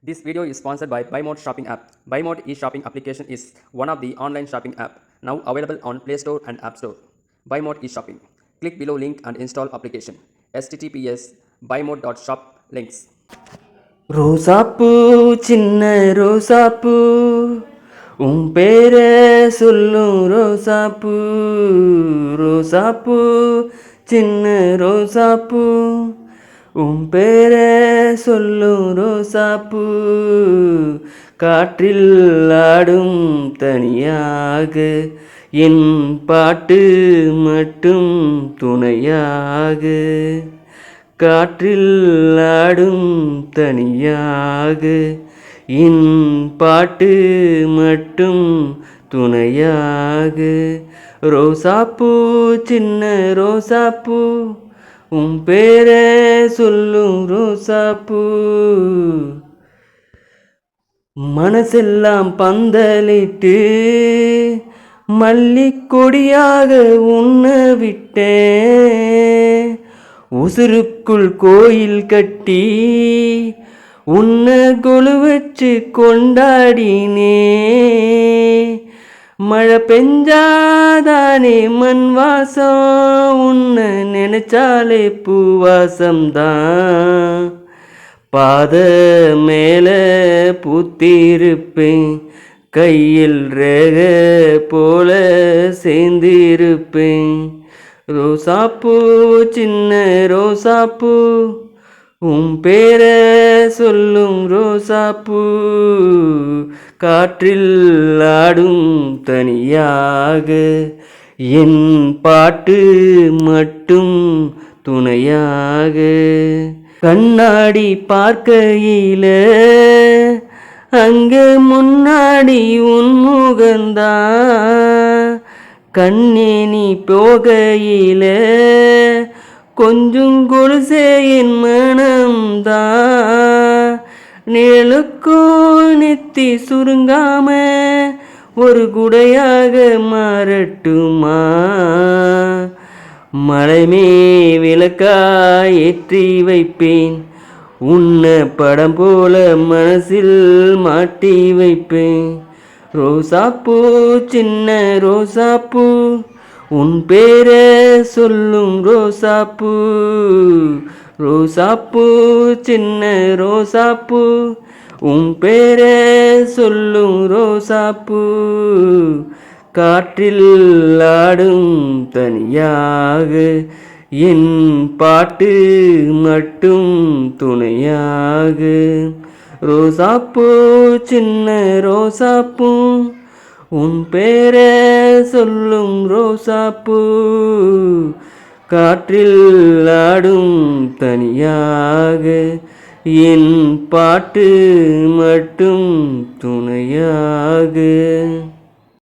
This video is sponsored by BuyMode Shopping app. BuyMode e-shopping application is one of the online shopping app now available on Play Store and App Store. BuyMode e-shopping. Click below link and install application. https buymode.shop links. ரோசாப்பூ சின்ன ரோசாப்பூ உன் பேரை சொல்லும் ரோசாப்பூ ரோசாப்பூ சின்ன ரோசாப்பூ உன் பேர சொல்லும் ரோசாப்பூ காற்றில் ஆடும் தனியாக என் பாட்டு மட்டும் துணையாக. காற்றில் ஆடும் தனியாக என் பாட்டு மட்டும் துணையாக. ரோசாப்பூ சின்ன ரோசாப்பூ உன் பேரை சொல்லும் ரோசாப்பூ மனசெல்லாம் பந்தலிட்டு மல்லிக்கொடியாக உன்ன விட்டேன். உசுருக்குள் கோயில் கட்டி உன்னை கொலு வச்சு கொண்டாடினே மழை பெஞ்சாதானே மண் வாசம்? உன்னை நினைச்சாலே பூவாசம்தான் பாத மேலே பூத்திருப்பேன். கையில் ரேக போல சேர்ந்திருப்பேன். ரோசாப்பூ சின்ன ரோசாப்பூ உன் பேர சொல்லும் ரோசாப்பூ காற்றில் ஆடும் தனியாக என் பாட்டு மட்டும் துணையாக. கண்ணாடி பார்க்கையில அங்கே முன்னாடி உன் முகந்தா. கண்ணே நீ போகையில கொஞ்சம் கொலுசே என் நிழலுக்கோ நெத்தி சுருங்காம ஒரு குடையாக மாறட்டுமா? மலைமே விளக்காய் ஏற்றி வைப்பேன். உன்ன படம் போல மனசில் மாட்டி வைப்பேன். ரோசாப்பூ சின்ன ரோசாப்பூ உன் பேரை சொல்லும் ரோசாப்பூ. ரோசாப்பூ சின்ன ரோசாப்பூ. உன் பேரை சொல்லும் ரோசாப்பூ. காற்றில் ஆடும் தனியாக என் பாட்டு மட்டும் துணையாக. ரோசாப்பூ சின்ன ரோசாப்பூ. உன் பேரே சொல்லும் ரோசாப்பூ. காற்றில் ஆடும் தனியாக என் பாட்டு மட்டும் துணையாக.